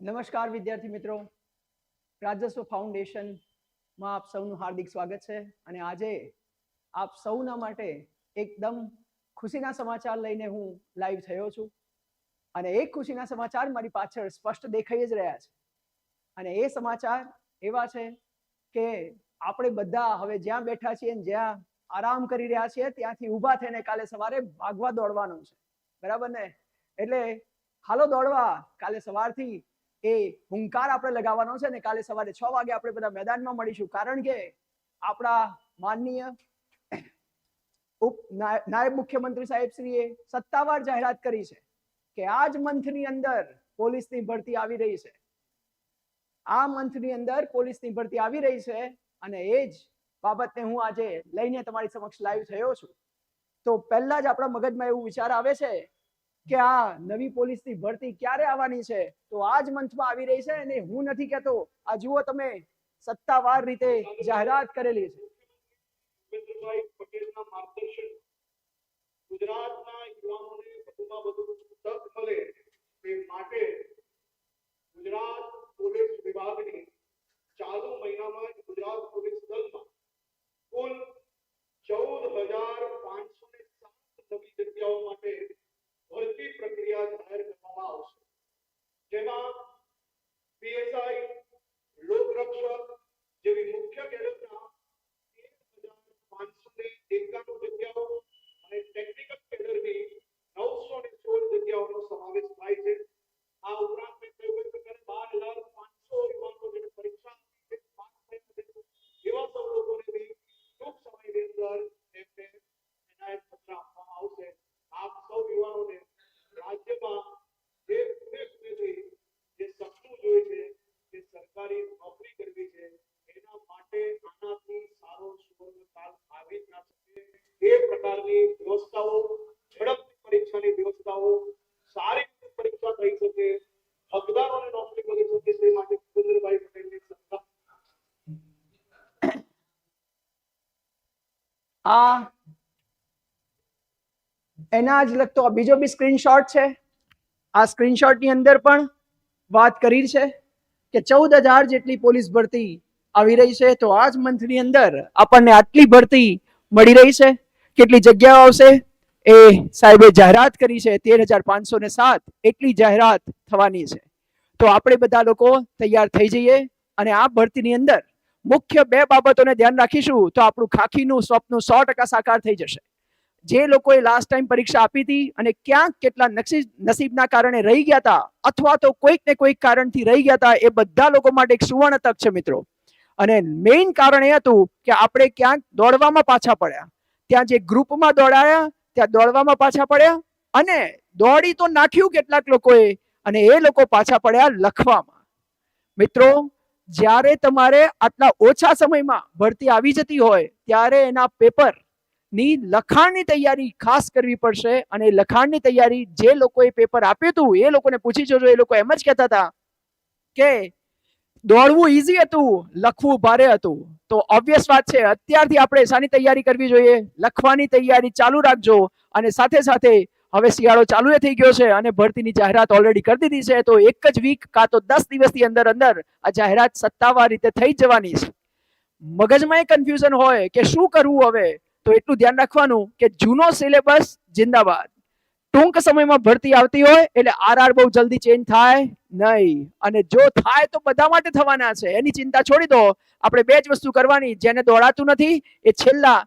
નમસ્કાર વિદ્યાર્થી મિત્રો. રાજસ્વ ફાઉન્ડેશનમાં આપ સૌનું હાર્દિક સ્વાગત છે અને આજે આપ સૌના માટે એકદમ ખુશીના સમાચાર લઈને હું લાઈવ થયો છું. અને એ ખુશીના સમાચાર મારી પાછળ સ્પષ્ટ દેખાઈ જ રહ્યા છે. અને એ સમાચાર એવા છે કે આપણે બધા હવે જ્યાં બેઠા છીએ જ્યાં આરામ કરી રહ્યા છીએ ત્યાંથી ઊભા થઈને કાલે સવારે ભાગવા દોડવાનું છે. બરાબર ને? એટલે હાલો દોડવા. કાલે સવારથી એ હુંકાર આપણે લગાવવાનો છે ને કાલે સવારે છ વાગે આપણે બધા મેદાનમાં મળીશું. કારણ કે આપણા માનનીય ઉપ નાયબ મુખ્યમંત્રી સાહેબ શ્રીએ સત્તાવાર જાહેરાત કરી છે કે આ જ મંથની અંદર પોલીસની ભરતી આવી રહી છે. આ મંથની અંદર પોલીસની ભરતી આવી રહી છે અને એ જ બાબતને હું આજે લઈને તમારી સમક્ષ લાઈવ થયો છું. તો પહેલા જ આપણા મગજમાં એવું વિચાર આવે છે કે આ નવી પોલીસની ભરતી ક્યારે આવવાની છે? તો આ જ મંથમાં આવી રહી છે અને હું નથી કહેતો. આ જુઓ તમે, સત્તાવાર રીતે જાહેરાત કરેલી છે. પટેલના માર્ગદર્શન ગુજરાતના યુવાનોને વધુમાં વધુ તક મળે તે માટે ગુજરાત પોલીસ વિભાગની ચાલુ મહિનામાં જ ગુજરાત પોલીસ દળમાં કુલ ચૌદ હજાર પાંચસો ને સાત નવી જગ્યાઓ માટે ભરતી પ્રક્રિયા જાહેર કરવામાં આવશે જેમાં પીએસઆઈ લોકરક્ષક જેવી મુખ્ય કેડરના પાંચસો ને એકાણું જગ્યાઓ અને ટેકનિકલ કેડરની નવસો ને સોળ જગ્યાઓનો સમાવેશ થાય છે આ ઉપરાંત મેં કહ્યું એ પ્રકારે બાર હજાર પાંચસો યુવાનો જેને પરીક્ષા આપી છે, પાસ થયા છે એવા સૌ લોકોને બી ટૂંક સમયની અંદર તેમને એનાયત પત્ર આપવામાં આવશે આપ સૌ યુવાનોને રાજ્યમાં જે ઉદ્દેશથી જે સપનું જોઈ છે કે સરકારી નોકરી કરવી છે એના માટે આનાથી સારો સુવર્ણકાળ આવી જ ના શકે એ પ્રકારની વ્યવસ્થાઓ ઝડપથી પરીક્ષાની વ્યવસ્થાઓ સારી રીતે પરીક્ષા થઈ શકે હકદારોને નોકરી મળી શકે તે માટે ભૂપેન્દ્રભાઈ પટેલની સરકાર આ એના જ લગતો બીજો બી સ્ક્રીનશોટ છે. આ સ્ક્રીનશોટની અંદર પણ વાત કરી છે કે ચૌદ હજાર જેટલી પોલીસ ભરતી આવી રહી છે. તો આ જ મંથની અંદર આપણને આટલી ભરતી મળી રહી છે. કેટલી જગ્યાઓ આવશે? એ સાહેબે જાહેરાત કરી છે. તેર હજાર પાંચસો ને સાત એટલી જાહેરાત થવાની છે. તો આપણે બધા લોકો તૈયાર થઈ જઈએ અને આ ભરતીની અંદર મુખ્ય બે બાબતોને ધ્યાન રાખીશું તો આપણું ખાખીનું સ્વપ્ન સો ટકા સાકાર થઈ જશે. જે લોકોએ લાસ્ટ ટાઈમ પરીક્ષા આપી હતી અને ક્યાંક કેટલા નસીબ, નસીબના કારણે રહી ગયા હતા અથવા તો કોઈક ને કોઈક કારણથી રહી ગયા હતા એ બધા લોકો માટે એક સુવર્ણ તક છે મિત્રો. અને મેઇન કારણ એ હતું કે આપણે ક્યાંક દોડવામાં પાછા પડ્યા. ત્યાં જે ગ્રુપમાં દોડાયા, ત્યાં દોડવામાં પાછા પડ્યા અને દોડી તો નાખ્યું કેટલાક લોકોએ અને એ લોકો પાછા પડ્યા લખવામાં. મિત્રો જ્યારે તમારે આટલા ઓછા સમયમાં ભરતી આવી જતી હોય, ત્યારે એના પેપરની લખાણની તૈયારી ખાસ કરવી પડશે અને લખાણની તૈયારી જે લોકોએ પેપર આપ્યું હતું, એ લોકોને પૂછી જોજો, એ લોકો એમ જ કહેતા હતા કે દોડવું ઈઝી હતું, લખવું ભારે હતું. તો ઓબ્વિયસ વાત છે, અત્યારથી આપણે શાની તૈયારી કરવી જોઈએ, લખવાની તૈયારી ચાલુ રાખજો અને સાથે સાથે હવે શિયાળો ચાલુ થઈ ગયો છે અને ભરતીની જાહેરાત ઓલરેડી કરી દીધી છે. તો એક જ વીક કાં તો દસ દિવસની અંદર અંદર આ જાહેરાત સત્તાવાર રીતે થઈ જવાની છે. મગજમાં એ કન્ફ્યુઝન હોય કે શું કરવું હવે? તો એટલું ધ્યાન રાખવાનું કે જૂનો સિલેબસ જિંદાબાદ. ટૂંક સમયમાં ભરતી આવતી હોય એટલે આરઆર બહુ જલ્દી ચેન્જ થાય નહીં. અને જો થાય તો બધા માટે થવાના છે. એની ચિંતા છોડી દો. આપણે બે જ વસ્તુ કરવાની. જેને દોડાતું નથી, એ છેલ્લા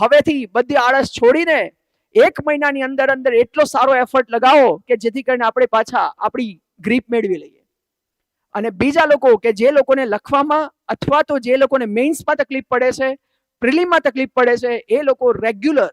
હવેથી બધી આળસ છોડીને એક મહિનાની અંદર અંદર એટલો સારો એફર્ટ લગાવો કે જેથી કરીને આપણે પાછા આપણી ગ્રીપ મેળવી લઈએ. અને બીજા લોકો કે જે લોકોને લખવામાં અથવા તો જે લોકોને મેઇન્સમાં તકલીફ પડે છે પ્રિલિમમાં તકલીફ પડે છે, એ લોકો રેગ્યુલર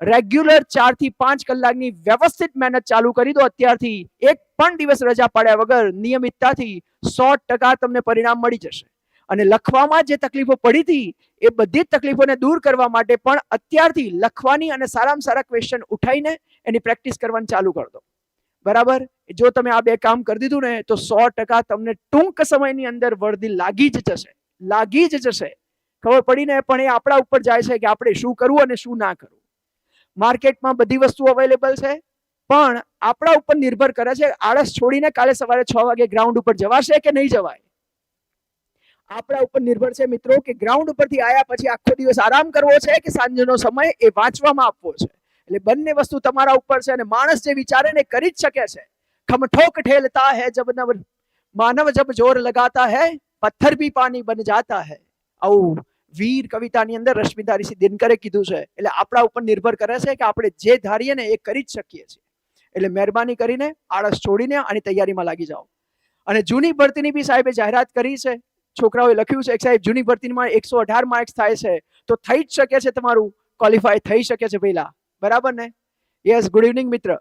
રેગ્યુલર ચારથી પાંચ કલાકની વ્યવસ્થિત મહેનત ચાલુ કરી દો અત્યારથી એક પણ દિવસ રજા પાડ્યા વગર નિયમિતતાથી સો ટકા તમને પરિણામ મળી જશે. અને લખવામાં જે તકલીફો પડી હતી, એ બધી જ તકલીફોને દૂર કરવા માટે પણ અત્યારથી લખવાની અને સારામાં સારા ક્વેશ્ચન ઉઠાઈને એની પ્રેક્ટિસ કરવાનું ચાલુ કરી દો. બરાબર? જો તમે આ બે કામ કરી દીધું ને, તો સો ટકા તમને ટૂંક સમયની અંદર વર્દી લાગી જ જશે. લાગી જ જશે. ખબર પડીને પણ એ આપણા ઉપર જાય છે કે આપણે શું કરવું અને શું ના કરવું. માર્કેટમાં બધી વસ્તુ અવેલેબલ છે, પણ આપણા ઉપર નિર્ભર કરે છે, આળસ છોડીને કાલે સવારે છ વાગે ગ્રાઉન્ડ ઉપર જવાશે કે નહીં જવાય? આપણા ઉપર નિર્ભર છે મિત્રો કે ગ્રાઉન્ડ ઉપરથી આયા પછી આખો દિવસ આરામ કરવો છે કે સાંજનો સમય એ વાંચવામાં આપવો છે? એટલે બંને વસ્તુ તમારા ઉપર છે અને માણસ જે વિચારે ને કરી જ શકે છે. ખમઠોક ઠેલતા હૈ જબ નવ, માનવ જબ જોર લગાતા હૈ, પથ્થર ભી પાણી બન જાતા હૈ. આવું વીર કવિતાની અંદર રશ્મિતા ઋષિ દિનકરે કીધું છે. એટલે આપણા ઉપર નિર્ભર કરે છે કે આપણે જે ધારીએ ને એ કરી જ શકીએ છીએ. એટલે મહેરબાની કરીને આળસ છોડીને આની તૈયારીમાં લાગી જાઓ. અને જૂની ભરતીની બી સાહેબે જાહેરાત કરી છે. છોકરાઓએ લખ્યું છે સાહેબ જૂની ભરતીમાં એકસો અઢાર માર્ક્સ થાય છે, તો થઈ જ શકે છે તમારું ક્વોલિફાય થઈ શકે છે પહેલા. બરાબર ને? યસ ગુડ ઇવનિંગ મિત્ર.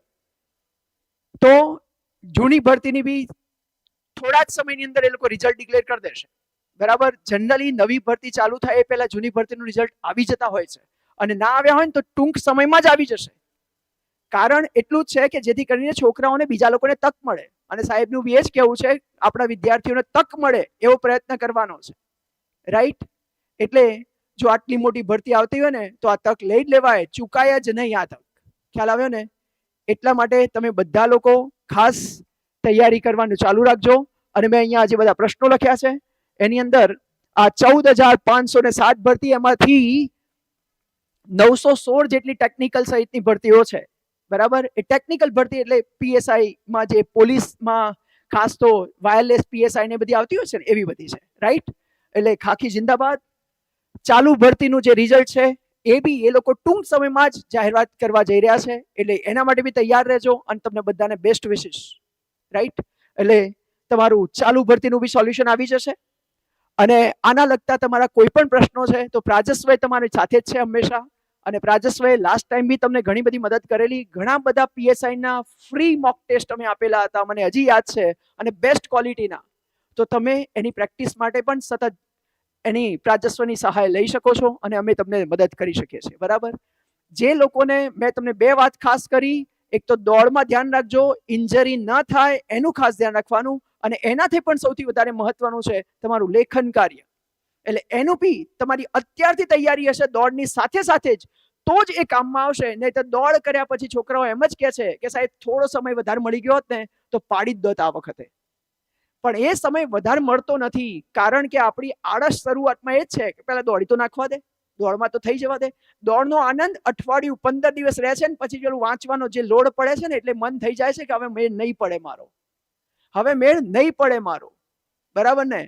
તો જૂની ભરતીની બી થોડા જ સમયની અંદર એ લોકો રિઝલ્ટ ડિક્લેર કરી દેશે. બરાબર? જનરલી નવી ભરતી ચાલુ થાય એ પહેલા જૂની ભરતીનું રિઝલ્ટ આવી જતા હોય છે. અને ના આવ્યા હોય ને તો ટૂંક સમયમાં જ આવી જશે. કારણ એટલું જ છે કે જેથી કરીને છોકરાઓને બીજા લોકોને તક મળે. અને સાહેબનું બી એ જ કહેવું છે, આપણા વિદ્યાર્થીઓને તક મળે એવો પ્રયત્ન કરવાનો છે. રાઈટ એટલે જો આટલી મોટી ભરતી આવતી હોય ને, તો આ તક લઈ જ લેવાય, ચૂકાય જ નહીં આ તક. ખ્યાલ આવ્યો ને? એટલા માટે તમે બધા લોકો ખાસ તૈયારી કરવાનું ચાલુ રાખજો. અને મેં અહીંયા આજે બધા પ્રશ્નો લખ્યા છે, એની અંદર આ ચૌદ હજાર પાંચસો ને સાત ભરતી એમાંથી નવસો સોળ જેટલી ટેકનિકલ સહિતની ભરતીઓ છે. બરાબર? એ ટેકનિકલ ભરતી એટલે પીએસઆઈ માં જે પોલીસમાં ખાસ તો વાયરલેસ પીએસઆઈ ને બધી આવતી હોય છે ને, એવી બધી છે રાઈટ એટલે ખાખી જિંદાબાદ. ચાલુ ભરતીનું જે રિઝલ્ટ છે, એ બી એ લોકો ટૂંક સમયમાં જ જાહેરાત કરવા જઈ રહ્યા છે, એટલે એના માટે બી તૈયાર રહેજો અને તમને બધાને બેસ્ટ વિશિસ રાઈટ એટલે તમારું ચાલુ ભરતીનું બી સોલ્યુશન આવી જશે. અને આના લગતા તમારા કોઈ પણ પ્રશ્નો છે, તો પ્રાજસ્વય તમારી સાથે જ છે હંમેશા. અને પ્રાજસ્વએ લાસ્ટ ટાઈમ બી તમને ઘણી બધી મદદ કરેલી. ઘણા બધા પીએસઆઈના ફ્રી મોક ટેસ્ટ અમે આપેલા હતા. મને હજી યાદ છે. અને બેસ્ટ ક્વોલિટીના તો તમે એની પ્રેક્ટિસ માટે પણ સતત એની પ્રાજસ્વની સહાય લઈ શકો છો અને અમે તમને મદદ કરી શકીએ છીએ. બરાબર? જે લોકોને મેં તમને બે વાત ખાસ કરી. એક તો દોડમાં ધ્યાન રાખજો. ઇન્જરી ન થાય, એનું ખાસ ધ્યાન રાખવાનું. અને એનાથી પણ સૌથી વધારે મહત્વનું છે તમારું લેખન કાર્ય. એટલે એનું બી તમારી અત્યારથી તૈયારી હશે દોડની સાથે સાથે જ. તો જ એ કામમાં આવશે. નહીં તો દોડ કર્યા પછી છોકરાઓ એમ જ કહે છે કે સાહેબ, થોડો સમય વધારે મળી ગયો હોત ને, તો પાડી જ દોત આ વખતે. પણ એ સમય વધારે મળતો નથી. કારણ કે આપણી આળસ શરૂઆતમાં એ જ છે કે પહેલાં દોડી તો નાખવા દે. દોડમાં તો થઈ જવા દે. દોડનો આનંદ અઠવાડિયું પંદર દિવસ રહે છે ને, પછી પેલું વાંચવાનો જે લોડ પડે છે ને, એટલે મન થઈ જાય છે કે હવે મેળ નહીં પડે મારો. હવે મેળ નહીં પડે મારો. બરાબર ને?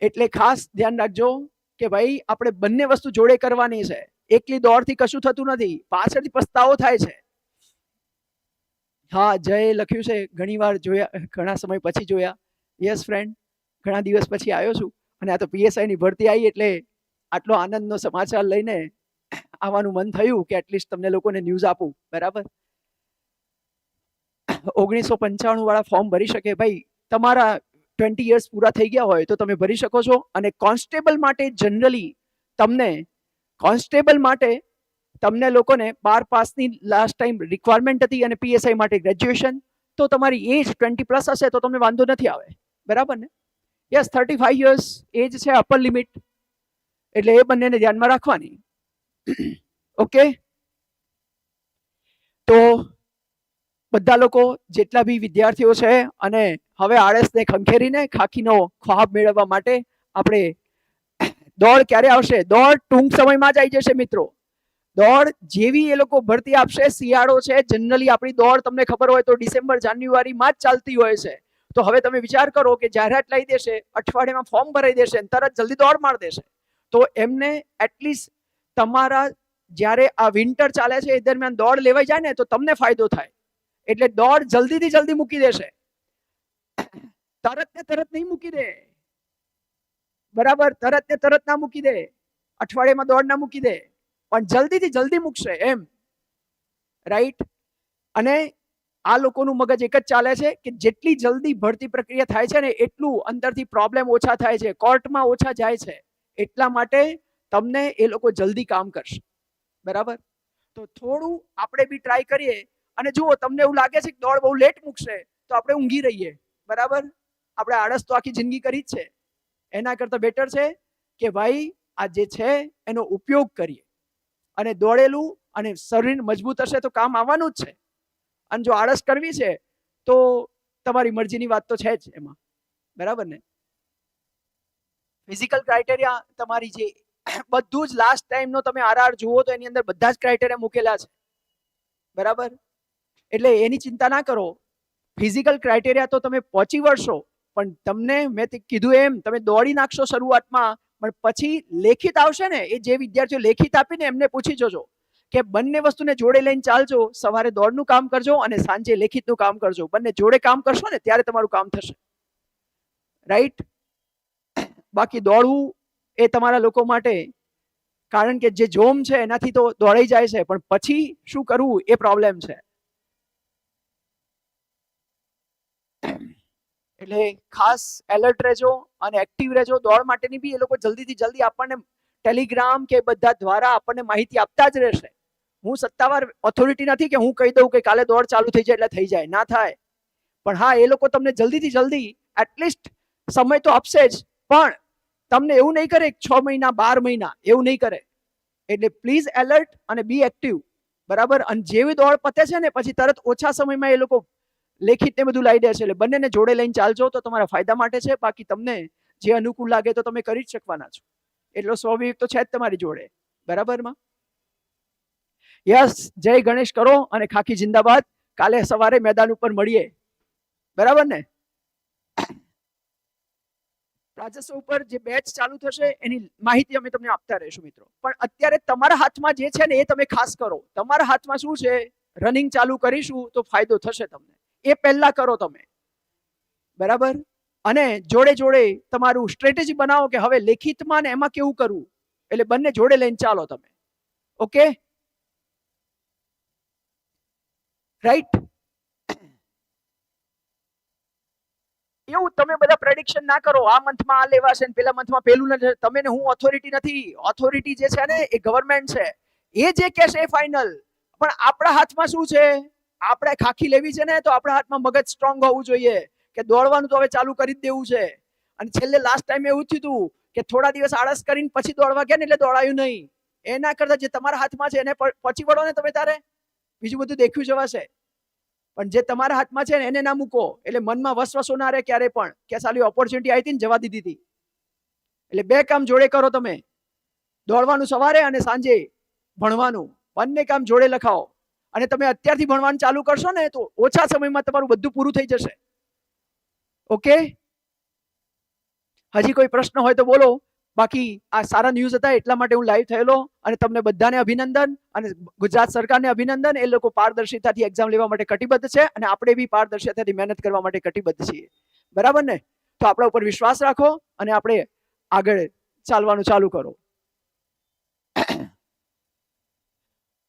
એટલે ખાસ ધ્યાન રાખજો કે ભાઈ, આપણે બંને વસ્તુ જોડે કરવાની છે. એકલી દોડથી કશું થતું નથી. પાછળથી પસ્તાવો થાય છે. હા, જય લખ્યું છે. ઘણી વાર જોયા, ઘણા સમય પછી જોયા. યસ ફ્રેન્ડ ઘણા દિવસ પછી આવ્યો છું. અને આ તો પીએસઆઈની ભરતી આવી એટલે આટલો આનંદનો સમાચાર લઈને આવવાનું મન થયું કે એટલીસ્ટ તમને લોકોને ન્યૂઝ આપું. બરાબર? ઓગણીસો પંચાણું વાળા ફોર્મ ભરી શકે. ભાઈ, તમારા ટ્વેન્ટી યર્સ પૂરા થઈ ગયા હોય તો તમે ભરી શકો છો અને કોન્સ્ટેબલ માટે જનરલી તમને, કોન્સ્ટેબલ માટે તમને લોકોને બાર પાસની લાસ્ટ ટાઈમ રિક્વાયરમેન્ટ હતી અને પીએસઆઈ માટે ગ્રેજ્યુએશન તો તમારી એજ ટ્વેન્ટી પ્લસ હશે તો તમને વાંધો નથી આવે. બરાબર ને? Yes thirty five years age છે અપર લિમિટ એટલે એ બંનેને ધ્યાનમાં રાખવાની. ઓકે તો બધા લોકો જેટલા બી વિદ્યાર્થીઓ છે અને હવે આળસને ખંખેરીને ખાખીનો ખ્વાબ મેળવવા માટે આપણે દોડ ક્યારે આવશે? દોડ ટૂંક સમયમાં જ આવી જશે મિત્રો. દોડ જેવી એ લોકો ભરતી આપશે, શિયાળો છે, જનરલી આપણી દોડ તમને ખબર હોય તો ડિસેમ્બર, જાન્યુઆરીમાં જ ચાલતી હોય છે. તો હવે તમે વિચાર કરો કે જાહેરાત લઈ દેશે, અઠવાડિયામાં ફોર્મ ભરાઈ દેશે તરત જલ્દી દોડ માર દેશે. તો એમને એટલીસ્ટ તમારા જ્યારે આ વિન્ટર ચાલે છે એ દરમિયાન દોડ લેવાઈ જાય ને તો તમને ફાયદો થાય. એટલે દોડ જલ્દીથી જલ્દી મૂકી દેશે. તરત ને તરત નહીં મૂકી દે. બરાબર? તરત ને તરત ના મૂકી દે. અઠવાડિયામાં દોડ ના મૂકી દે. પણ જલ્દીથી જલ્દી મૂકશે એમ. રાઈટ અને આ લોકોનું મગજ એક જ ચાલે છે કે જેટલી જલ્દી ભરતી પ્રક્રિયા થાય છે ને એટલું અંદરથી પ્રોબ્લેમ ઓછા થાય છે કોર્ટમાં ઓછા જાય છે. એટલા માટે તમને એ લોકો જલ્દી કામ કરશે. બરાબર? તો થોડું આપણે બી ટ્રાય કરીએ અને જુઓ, તમને એવું લાગે છે કે દોડ બહુ લેટ મૂકશે, તો આપણે ઊંઘી રહીએ. બરાબર? આપણે આળસ તો આખી જિંદગી કરી જ છે. એના કરતાં બેટર છે કે ભાઈ, આ જે છે, એનો ઉપયોગ કરીએ. અને દોડેલું અને શરીર મજબૂત હશે તો કામ આવવાનું જ છે. અને જો આળસ કરવી છે, તો તમારી મરજીની વાત તો છે જ એમાં. બરાબર ને? ફિઝિકલ ક્રાઇટેરિયા તમારી જે બધું જ લાસ્ટ ટાઈમનો તમે આરઆર જુઓ તો એની અંદર બધા જ ક્રાઇટેરિયા મૂકેલા છે. બરાબર? એટલે એની ચિંતા ના કરો. ફિઝિકલ ક્રાઇટેરિયા તો તમે પહોંચી વળશો, પણ તમને મેં કીધું એમ, તમે દોડી નાખશો શરૂઆતમાં, પણ પછી લેખિત આવશે ને, એ જે વિદ્યાર્થીઓ લેખિત આપીને એમને પૂછી જોજો કે બંને વસ્તુને જોડે લઈને ચાલજો, સવારે દોડનું કામ કરજો અને સાંજે લેખિતનું કામ કરજો. બંને જોડે કામ કરશો ને, ત્યારે તમારું કામ થશે. રાઈટ બાકી દોડવું એ તમારા લોકો માટે, કારણ કે જે જોમ છે એનાથી તો દોડાઈ જાય છે, પણ પછી શું કરવું એ પ્રોબ્લેમ છે. એટલે ખાસ એલર્ટ રહેજો અને એક્ટિવ રહેજો. દોડ માટેની બી એ લોકો જલ્દીથી જલ્દી આપણને ટેલિગ્રામ કે બધા દ્વારા આપણને માહિતી આપતા જ રહેશે. હું સત્તાવાર ઓથોરિટી નથી કે હું કહી દઉં કે કાલે દોડ ચાલુ થઈ જાય એટલે થઈ જાય. ના થાય. પણ હા એ લોકો તમને જલ્દીથી જલ્દી એટલીસ્ટ સમય તો આપશે જ. પણ તમને એવું નહીં કરે છ મહિના બાર મહિના. એવું નહીં કરે. એટલે પ્લીઝ એલર્ટ અને બી એક્ટિવ બરાબર? અને જેવી દોડ પતે છે ને પછી તરત ઓછા સમયમાં એ લોકો લેખિત બધું લાવી દે છે. એટલે બંનેને જોડે લઈને ચાલજો તો તમારા ફાયદા માટે છે. બાકી તમને જે અનુકૂળ લાગે તો તમે કરી જ શકવાના છો. એટલો સ્વાભાવિક તો છે જ તમારી જોડે. બરાબરમાં યસ, જય ગણેશ કરો અને ખાખી જિંદાબાદ. કાલે સવારે મેદાન ઉપર મળીએ. બરાબર ને? રાજસ્વ ઉપર જે બેચ ચાલુ થશે એની માહિતી અમે તમને આપતા રહીશું મિત્રો. પણ અત્યારે તમારા હાથમાં જે છે ને એ તમે ખાસ કરો. તમારા હાથમાં શું છે? રનિંગ ચાલુ કરીશું તો ફાયદો થશે તમને. એ પહેલા કરો તમે. બરાબર? અને જોડે જોડે તમારું સ્ટ્રેટેજી બનાવો કે હવે લેખિતમાં ને એમાં કેવું કરવું? એટલે બંને જોડે લઈને ચાલો તમે. ઓકે? રાઈટ એવું તમે બધા પ્રેડિક્શન ના કરો. આ મંથમાં આ લેવાશે ને પેલા મંથમાં પેલું નથી. તમે ને હું ઓથોરિટી નથી. ઓથોરિટી જે છે ને એ ગવર્મેન્ટ છે. એ જે કહેશે એ ફાઇનલ પણ આપણા હાથમાં શું છે? આપણે ખાખી લેવી છે ને, તો આપણા હાથમાં મગજ સ્ટ્રોંગ હોવું જોઈએ કે દોડવાનું તો હવે ચાલુ કરી જ દેવું છે. અને છેલ્લે લાસ્ટ ટાઈમ એવું થયું હતું કે થોડા દિવસ આળસ કરીને પછી દોડવા ગયા ને એટલે દોડાયું નહીં. એના કરતા જે તમારા હાથમાં છે એને પછી વળો ને તમે તારે. બીજું બધું દેખ્યું જવાશે પણ જે તમારા હાથમાં છે ને, એને ના મૂકો. એટલે મનમાં વસવસો ના રહે ક્યારે પણ. કે સાલી ઓપોર્ચ્યુનિટી આવી હતી ને, જવા દીધી હતી. એટલે બે કામ જોડે કરો તમે. દોડવાનું સવારે અને સાંજે ભણવાનું. બંને કામ જોડે લખાવો અને તમે અત્યારથી ભણવાનું ચાલુ કરશો ને, તો ઓછા સમયમાં તમારું બધું પૂરું થઈ જશે. ઓકે? હજી કોઈ પ્રશ્ન હોય તો બોલો. બાકી આ સારા ન્યૂઝ હતા, એટલા માટે હું લાઈવ થયેલો અને તમને બધાને અભિનંદન અને ગુજરાત સરકારને અભિનંદન. એ લોકો પારદર્શિતાથી એક્ઝામ લેવા માટે કટિબદ્ધ છે અને આપણે બી પારદર્શિતાથી મહેનત કરવા માટે કટિબદ્ધ છીએ. બરાબર ને? તો આપણા ઉપર વિશ્વાસ રાખો અને આપણે આગળ ચાલવાનું ચાલુ કરો.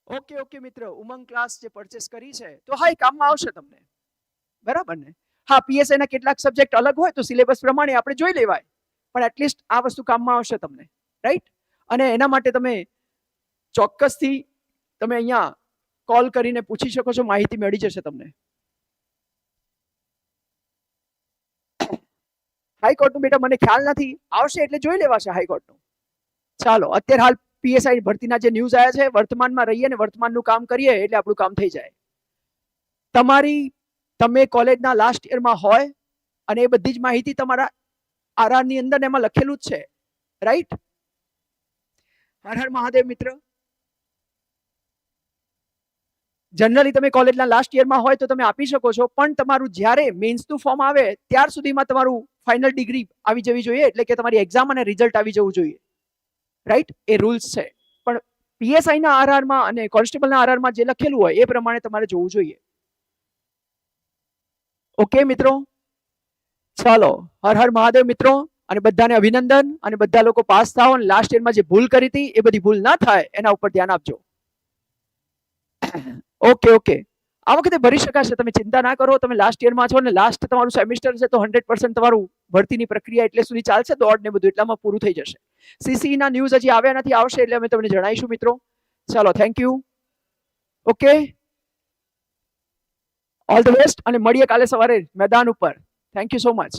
ઓકે ઓકે મિત્ર, ઉમંગ ક્લાસ જે પરચેસ કરી છે, તો હા, એ કામમાં આવશે તમને. બરાબર ને? હા પીએસઆઈ ના કેટલાક સબ્જેક્ટ અલગ હોય તો સિલેબસ પ્રમાણે આપણે જોઈ લેવાય. પણ એટલીસ્ટ આ વસ્તુ કામમાં આવશે તમને. રાઈટ અને એના માટે તમે ચોક્કસથી તમે અહીંયા કોલ કરીને પૂછી શકો છો, માહિતી મળી જશે તમને. હાઈકોર્ટનું બેટા મને ખ્યાલ નથી. આવશે એટલે જોઈ લેવાશે હાઈકોર્ટનું ચાલો, અત્યારે હાલ પીએસઆઈ ભરતીના જે ન્યૂઝ આવ્યા છે, વર્તમાનમાં રહીએ ને વર્તમાનનું કામ કરીએ એટલે આપણું કામ થઈ જાય. તમારી, તમે કોલેજના લાસ્ટ યરમાં હોય અને એ બધી જ માહિતી તમારા આરઆરની અંદર એમાં લખેલું જ છે. રાઈટ હર હર મહાદેવ મિત્ર. જનરલી તમે કોલેજના લાસ્ટ યરમાં હોય તો તમે આપી શકો છો, પણ તમારું જ્યારે મેન્સનું ફોર્મ આવે, ત્યાર સુધીમાં તમારું ફાઇનલ ડિગ્રી આવી જવી જોઈએ, એટલે કે તમારી એક્ઝામ અને રિઝલ્ટ આવી જવું જોઈએ. રાઈટ એ રૂલ્સ છે. પણ પીએસઆઈના આરઆરમાં અને કોન્સ્ટેબલના આરઆરમાં જે લખેલું હોય, એ પ્રમાણે તમારે જોવું જોઈએ. ઓકે મિત્રો? ચાલો. હર હર મહાદેવ, મિત્રો. અને બધાને અભિનંદન. અને બધા લોકો પાસ થાઓ અને લાસ્ટ યરમાં જે ભૂલ કરી હતી, એ બધી ભૂલ ના થાય, એના ઉપર ધ્યાન આપજો. ઓકે ઓકે આ વખતે ભરી શકાશે. તમે ચિંતા ના કરો. તમે લાસ્ટ યરમાં છો ને લાસ્ટ તમારું સેમિસ્ટર છે, તો હંડ્રેડ પર્સન્ટ તમારું ભરતીની પ્રક્રિયા એટલે સુધી ચાલશે. દોડ ને બધું એટલામાં પૂરું થઈ જશે. સીસી ના ન્યૂઝ હજી આવ્યા નથી, આવશે એટલે અમે તમને જણાવીશું મિત્રો. ચાલો thank you okay all the best અને મળીએ કાલે સવારે મેદાન ઉપર. Thank you so much